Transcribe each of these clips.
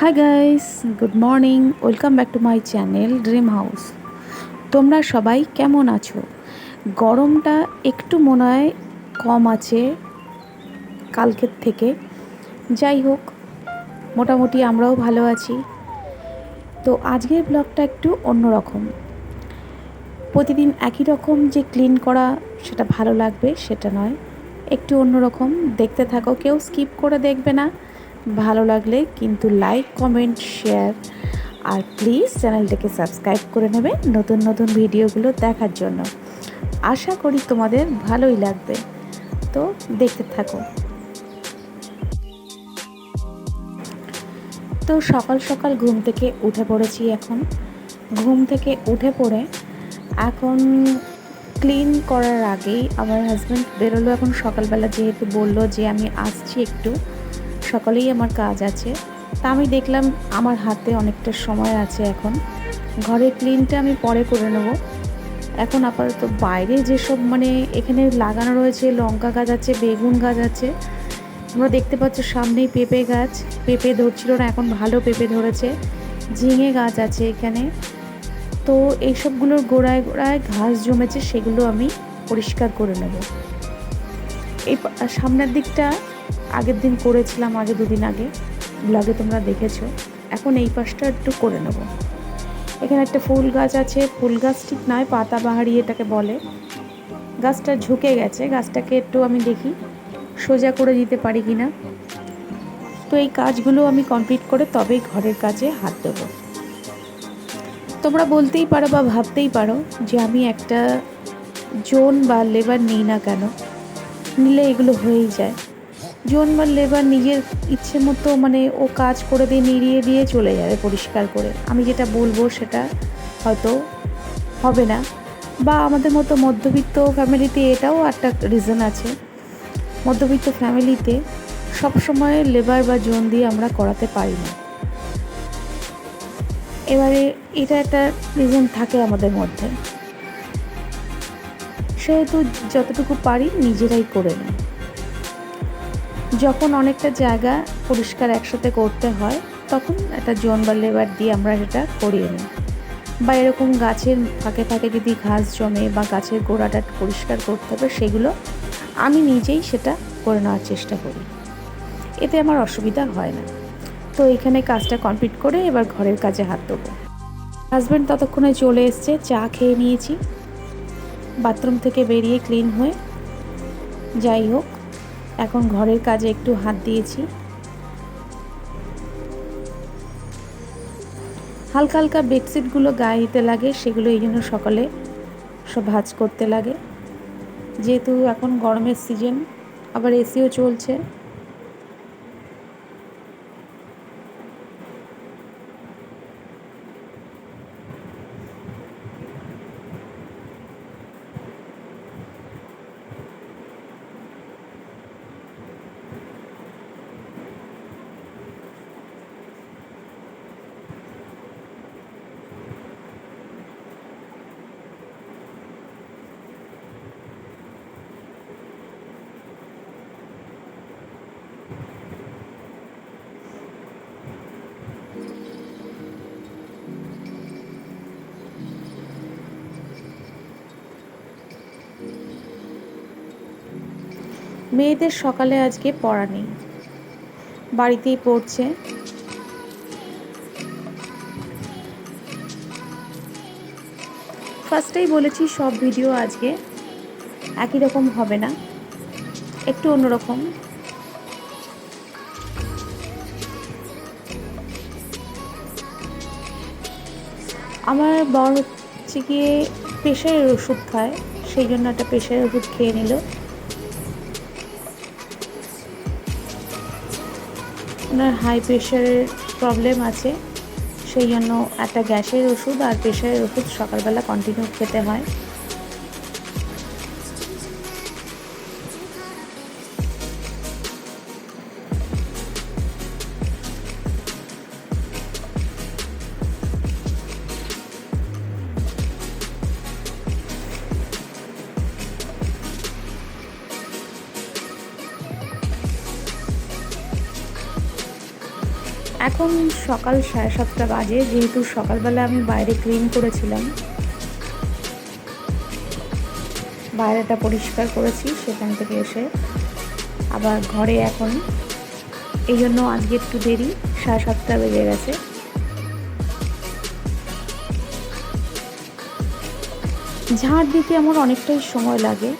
Hi guys good morning welcome back to my channel dream house তোমরা সবাই কেমন আছো? গরমটা একটু মনে হয় কম আছে কালকের থেকে। যাই হোক, মোটামুটি আমরাও ভালো আছি। তো আজকের ব্লগটা একটু অন্যরকম। প্রতিদিন একই রকম যে ক্লিন করা সেটা ভালো লাগবে সেটা নয়। একটু অন্যরকম, দেখতে থাকো, কেউ স্কিপ করে দেখবে না। ভালো লাগলে কিন্তু লাইক কমেন্ট শেয়ার আর প্লিজ চ্যানেলটাকে সাবস্ক্রাইব করে নেবে নতুন নতুন ভিডিওগুলো দেখার জন্য। আশা করি তোমাদের ভালোই লাগবে। তো দেখতে থাকো। তো সকাল সকাল ঘুম থেকে উঠে পড়েছি এখন। ঘুম থেকে উঠে পড়ে এখন ক্লিন করার আগেই আমার হাজব্যান্ড বেরোলো এখন সকালবেলা যেহেতু বলল যে আমি আসছি একটু। সকালেই আমার কাজ আছে। তা আমি দেখলাম আমার হাতে অনেকটা সময় আছে এখন। ঘরের ক্লিনটা আমি পরে করে নেব। এখন আপাতত বাইরে যেসব মানে এখানে লাগানো রয়েছে, লঙ্কা গাছ আছে, বেগুন গাছ আছে আমরা দেখতে পাচ্ছ সামনেই পেঁপে গাছ। পেঁপে ধরছিল না, এখন ভালো পেঁপে ধরেছে। ঝিঙে গাছ আছে এখানে। তো এইসবগুলোর গোড়ায় গোড়ায় ঘাস জমেছে, সেগুলো আমি পরিষ্কার করে নেব। এই সামনের দিকটা আগের দিন করেছিলাম, আগে দুদিন আগে। ব্লগে তোমরা দেখেছ। এখন এই পাশটা একটু করে নেব। এখানে একটা ফুল গাছ আছে। ফুল গাছ ঠিক নয়, পাতা বাহারি এটাকে বলে। গাছটা ঝুঁকে গেছে। গাছটাকে একটু আমি দেখি, সোজা করে দিতে পারি কি না তো এই কাজগুলো আমি কমপ্লিট করে তবেই ঘরের কাজে হাত দেবো। তোমরা বলতেই পারো বা ভাবতেই পারো যে আমি একটা জোন বা লেবার নিই না কেন। নিলে এগুলো হয়েই যায়। জোন বা লেবার নিজের ইচ্ছে মতো মানে ও কাজ করে দিয়ে নিড়িয়ে দিয়ে চলে যাবে পরিষ্কার করে। আমি যেটা বলব সেটা হয়তো হবে না। বা আমাদের মতো মধ্যবিত্ত ফ্যামিলিতে এটাও একটা রিজন আছে। মধ্যবিত্ত ফ্যামিলিতে সবসময় লেবার বা জোন দিয়ে আমরা করাতে পারি না। এবারে এটা একটা রিজন থাকে আমাদের মধ্যে। সেহেতু যতটুকু পারি নিজেরাই করে নিই যখন অনেকটা জায়গা পরিষ্কার একসাথে করতে হয়, তখন একটা জোন বা লেবার দিয়ে আমরা সেটা করিয়ে নিই। বা এরকম গাছের ফাঁকে ফাঁকে যদি ঘাস জমে বা গাছের গোড়াটা পরিষ্কার করতে হবে, সেগুলো আমি নিজেই সেটা করে নেওয়ার চেষ্টা করি। এতে আমার অসুবিধা হয় না। তো এখানে কাজটা কমপ্লিট করে এবার ঘরের কাজে হাত দেবো। হাজব্যান্ড ততক্ষণে চলে এসছে, চা খেয়ে নিয়েছি। বাথরুম থেকে বেরিয়ে ক্লিন হয়ে যাই হোক এখন ঘরের কাজে একটু হাত দিয়েছি। হালকা হালকা বেডশিটগুলো গায়ে দিতে লাগে, সেগুলো এই জন্য সকালে সব ভাজ করতে লাগে। যেহেতু এখন গরমের সিজন, আবার এসিও চলছে। মেয়েদের সকালে আজকে পড়া নেই। বাড়িতেই পড়ছে। ফার্স্টেই বলেছি, সব ভিডিও আজকে একই রকম হবে না, একটু অন্যরকম। আমার বড় হচ্ছে গিয়ে প্রেশারের ওষুধ খায়, সেই জন্য একটা প্রেশারের ওষুধ খেয়ে নিল। ওনার হাই প্রেশারের প্রবলেম আছে, সেই জন্য একটা গ্যাসের ওষুধ আর প্রেশারের ওষুধ সকালবেলা কন্টিনিউ খেতে হয়। এখন সকাল সাড়ে সাতটা বাজে, যেহেতু সকালবেলা আমি বাইরে ক্লিন করেছিলাম। বাইরেটা পরিষ্কার করেছি সেখান থেকে এসে আবার ঘরে এখন। এই জন্য আজকে একটু দেরি, সাড়ে সাতটা বেজে গেছে। ঝাড় দিতে আমার অনেকটাই সময় লাগে।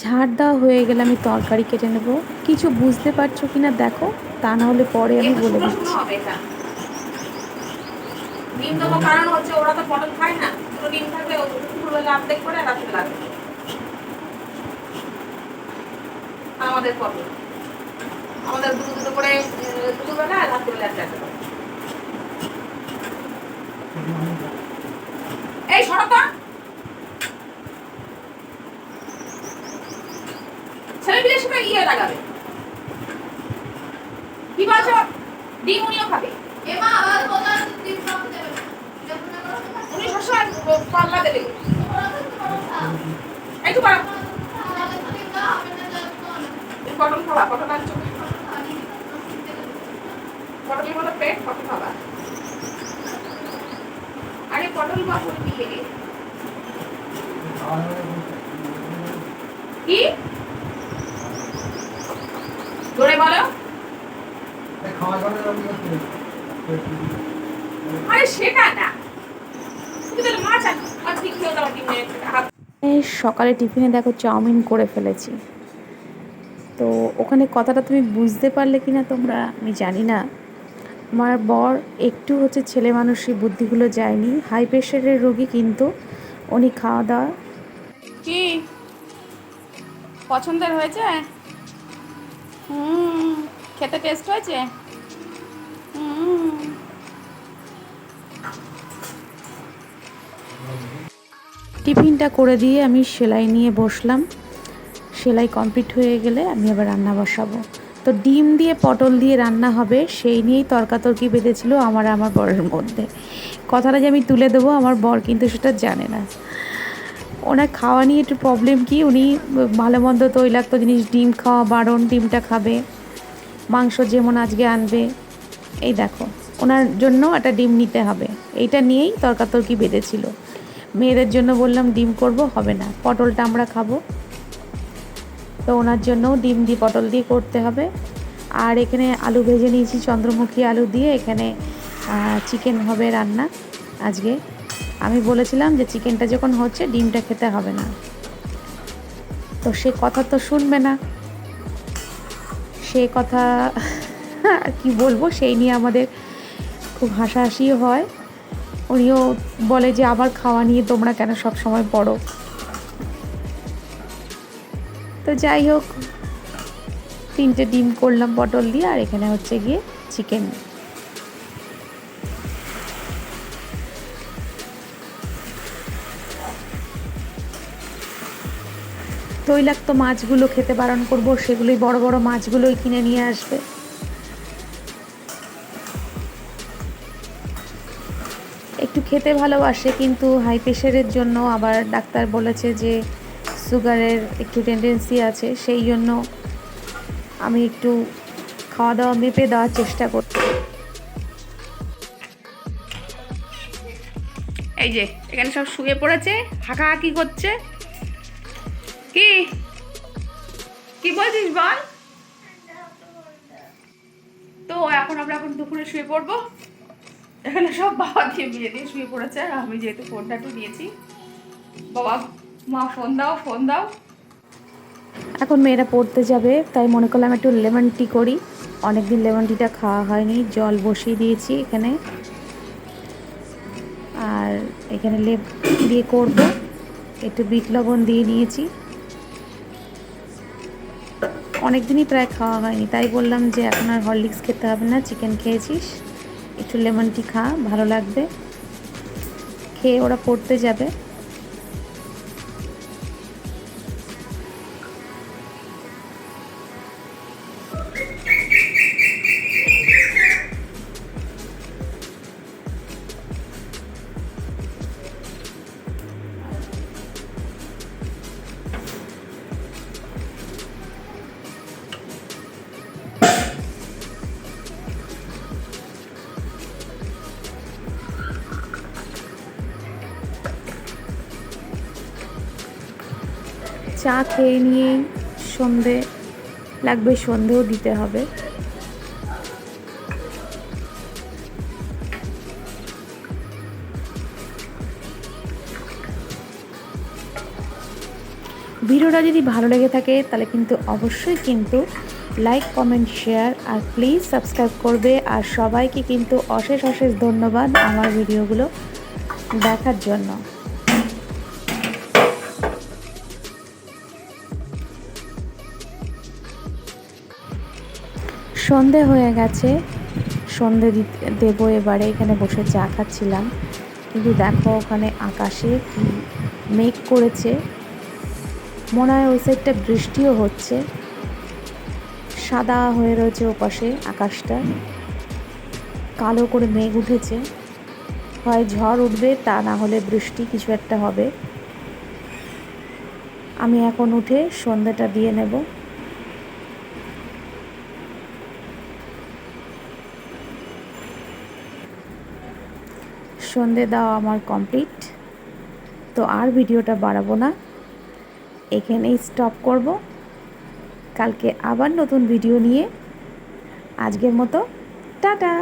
ঝাড় দেওয়া হয়ে গেলে আমি তরকারি কেটে নেব। কিছু বুঝতে পারছ কি না দেখো তা না হলে পরে আমি বলে দিচ্ছি। ডিম দেবো কারণ হচ্ছে ওরা তো পটল খায় না দুটো ডিম থাকলে দুপুরবেলা অর্ধেক করে রাত্রে লাগবে আমাদের পটল। আমাদের দুটো দুটো করে দুপুরবেলা আর রাত্রিবেলা একটা একটা এই সরতা ছেলেপিলের সাথে ইয়ে লাগাবে কি বলছো? ডিম উনিও খাবে। এমা আবার দিন সব দেবে যখন আমরা উনি সবসময় পাল্লা দেবে। একটু পারা পটল খাবা পটল আর চোখে পটল হলো পেট পটল খাবা আরে পটল বাবু দিয়ে। কি? জোরে বলো। আরে সেটা না। সকালে টিফিনে দেখো চাউমিন করে ফেলেছি। তো ওখানে কথাটা তুমি বুঝতে পারলে কি না তোমরা আমি জানি না। আমার বর একটু হচ্ছে ছেলে মানুষই বুদ্ধিগুলো যায়নি। হাই প্রেশারের রোগী কিন্তু। উনি খাওয়া দাওয়া কি? পছন্দের হয়েছে? হুম, খেতে টেস্ট হয়েছে? টিফিনটা করে দিয়ে আমি সেলাই নিয়ে বসলাম। সেলাই কমপ্লিট হয়ে গেলে আমি আবার রান্না বসাবো। তো ডিম দিয়ে পটল দিয়ে রান্না হবে, সেই নিয়েই তর্কাতর্কি বেঁধেছিল আমার আমার বরের মধ্যে। কথাটা যে আমি তুলে দেবো, আমার বর কিন্তু সেটা জানে না। ওনার খাওয়া নিয়ে একটু প্রবলেম কি? উনি ভালো মন্দ তৈলাক্ত জিনিস, ডিম খাওয়া, বারণ, ডিমটা খাবে, মাংস যেমন আজকে আনবে। এই দেখো, ওনার জন্য একটা ডিম নিতে হবে। এইটা নিয়েই তর্কাতর্কি বেঁধেছিল। মেয়েদের জন্য বললাম, ডিম করব, হবে না। পটলটা আমরা খাব। তো ওনার জন্যও ডিম দিয়ে, পটল দিয়ে করতে হবে। আর এখানে আলু ভেজে নিয়েছি, চন্দ্রমুখী আলু দিয়ে। এখানে চিকেন হবে রান্না আজকে। আমি বলেছিলাম যে চিকেনটা যখন হচ্ছে, ডিমটা খেতে হবে না। তো সে কথা তো শুনবে না। সে কথা কি বলব, সেই নিয়ে আমাদের খুব হাসাহাসিও হয়। উনিও বলে যে, আবার খাওয়া নিয়ে তোমরা কেন সব সময় পড়ো? তো যাই হোক, তিনটে ডিম করলাম পটল দিয়ে, আর এখানে হচ্ছে গিয়ে চিকেন। তৈলাক্ত মাছগুলো খেতে বারণ করব, সেগুলোই বড় বড় মাছগুলোই কিনে নিয়ে আসবে। একটু খেতে ভালোবাসে, কিন্তু হাই প্রেশারের জন্য আবার ডাক্তার বলেছে যে সুগারের একটু টেন্ডেন্সি আছে, সেই জন্য আমি একটু খাওয়া দাওয়া মেপে দেওয়ার চেষ্টা করছি এই যে, এখানে সব শুয়ে পড়েছে, হাঁকাহাঁকি করছে। কি? কি বলছিস বল? তো এখন আমরা এখন দুপুরে শুয়ে পড়ব। এখানে সব বাবা দিয়ে বিয়ে দিয়ে শুয়ে পড়েছে, আর আমি যেহেতু ফোনটা একটু নিয়েছি বাবা, মা, ফোন দাও ফোন দাও। এখন মেয়েরা পড়তে যাবে, তাই মনে করলাম একটু লেমন টি করি। অনেকদিন লেমন টিটা খাওয়া হয়নি, জল বসিয়ে দিয়েছি এখানে। আর এখানে লেপ দিয়ে করব, একটু বিট লবণ দিয়ে নিয়েছি। অনেক দিনই প্রায় খাওয়া হয়নি। তাই বললাম যে এখন আর হরলিক্স খেতে হবে না, চিকেন খেয়েছিস। একটু লেমন টি খা, ভালো লাগবে। খেয়ে ওরা পড়তে যাবে। চা খেয়ে নিয়েই সন্ধে লাগবে, সন্ধেও দিতে হবে। ভিডিওটা যদি ভালো লেগে থাকে, তাহলে কিন্তু অবশ্যই কিন্তু লাইক কমেন্ট শেয়ার আর প্লিজ সাবস্ক্রাইব করবে। আর সবাইকে কিন্তু অশেষ অশেষ ধন্যবাদ আমার ভিডিওগুলো দেখার জন্য। সন্ধে হয়ে গেছে। সন্ধে দেবো এবারে, এখানে বসে চা খাচ্ছিলাম। কিন্তু দেখো ওখানে আকাশে কি মেঘ করেছে। মনে হয় ওই সাইডটা বৃষ্টিও হচ্ছে। সাদা হয়ে রয়েছে ওপাশে আকাশটা। কালো করে মেঘ উঠেছে। হয় ঝড় উঠবে, তা না হলে বৃষ্টি কিছু একটা হবে। আমি এখন উঠে সন্ধ্যাটা দিয়ে নেব। সন্ধে দাও আমার কমপ্লিট তো আর ভিডিওটা বাড়াবো না। এখানেই স্টপ করব। কালকে আবার নতুন ভিডিও নিয়ে। আজকের মতো, টাটা!